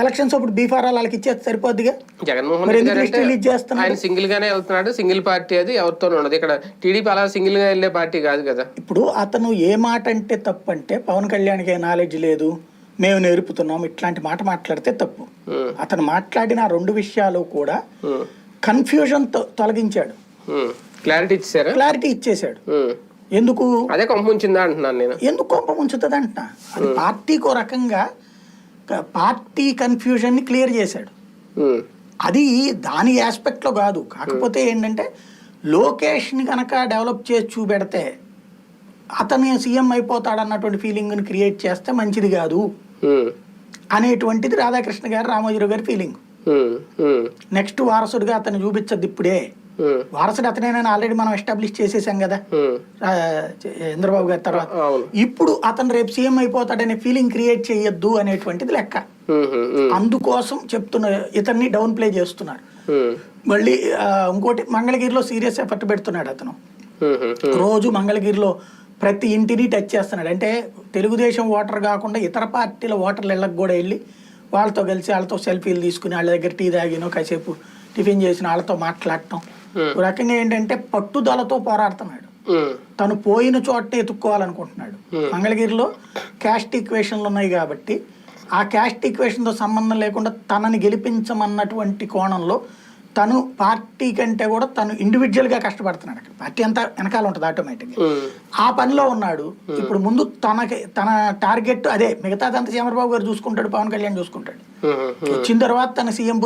Elections అప్పుడు బీఫారాలు వాళ్ళకి ఇచ్చేస్తే సరిపోద్దిగా? జగన్మోహన్ రెడ్డి గారు? ఆయన సింగిల్ గానే వెళ్తున్నాడు. సింగిల్ పార్టీ అది ఎవరితో ఉండదు. ఇక్కడ టీడీపీ అలా సింగిల్గా వెళ్ళే పార్టీ కాదు కదా. ఇప్పుడు అతను ఏ మాట అంటే తప్పు అంటే పవన్ కళ్యాణ్కి నాలెడ్జ్ లేదు మేము నేర్పుతున్నాం ఇట్లాంటి మాట మాట్లాడితే తప్పు. అతను మాట్లాడిన రెండు విషయాలు కూడా కన్ఫ్యూజన్ తొలగించాడు. క్లారిటీ ఇచ్చారా క్లారిటీ ఇచ్చేశాడు. ఎందుకు? అదే కొంపుంచిందా అంటున్నాను నేను. ఎందుకు కోపం ఉంచుతుంది అంటున్నా? అది పార్టీకి రకంగా పార్టీ కన్ఫ్యూజన్ని క్లియర్ చేశాడు. అది దాని ఆస్పెక్ట్లో కాదు. కాకపోతే ఏంటంటే లోకేష్ని కనుక డెవలప్ చేసి చూపెడితే అతను సీఎం అయిపోతాడు అన్నటువంటి ఫీలింగ్ని క్రియేట్ చేస్తే మంచిది కాదు. అనేటువంటిది రాధాకృష్ణ గారు రామోజీరావు గారి ఫీలింగ్. నెక్స్ట్ వారసుడిగా అతను చూపించద్దు ఇప్పుడే. వారసుడు అతనేనని ఆల్రెడీ మనం ఎస్టాబ్లిష్ చేసేసాం కదా. చంద్రబాబు గారి తర్వాత. ఇప్పుడు అతను రేపు సీఎం అయిపోతాడనే ఫీలింగ్ క్రియేట్ చేయొద్దు అనేటువంటిది లెక్క. అందుకోసం చెప్తున్న ఇతన్ని డౌన్ ప్లే చేస్తున్నారు ఉమ్, మళ్ళీ ఇంకోటి మంగళగిరిలో సీరియస్ ఎఫర్ట్ పెడుతున్నాడు అతను. రోజు మంగళగిరిలో ప్రతి ఇంటిని టచ్ చేస్తున్నాడు. అంటే తెలుగుదేశం ఓటర్ కాకుండా ఇతర పార్టీల ఓటర్ల ఇళ్ళకి కూడా వెళ్ళి వాళ్ళతో కలిసి వాళ్ళతో సెల్ఫీలు తీసుకుని వాళ్ళ దగ్గర టీ తాగినో కాసేపు టిఫిన్ చేసిన వాళ్ళతో మాట్లాడటం. రకంగా ఏంటంటే పట్టుదలతో పోరాడుతున్నాడు. తను పోయిన చోటనే ఎత్తుక్కోవాలనుకుంటున్నాడు. మంగళగిరిలో క్యాస్ట్ ఈక్వేషన్లు ఉన్నాయి కాబట్టి ఆ క్యాస్ట్ ఈక్వేషన్తో సంబంధం లేకుండా తనని గెలిపించమన్నటువంటి కోణంలో తను పార్టీ కంటే కూడా తను ఇండివిజువల్గా కష్టపడుతున్నాడు అక్కడ. పార్టీ అంతా వెనకాల ఉంటుంది ఆటోమేటిక్గా. ఆ పనిలో ఉన్నాడు. ఇప్పుడు ముందు తనకి తన టార్గెట్ అదే మిగతాదంతా చంద్రబాబు గారు చూసుకుంటాడు పవన్ కళ్యాణ్ చూసుకుంటాడు. వచ్చిన తర్వాత తన సీఎం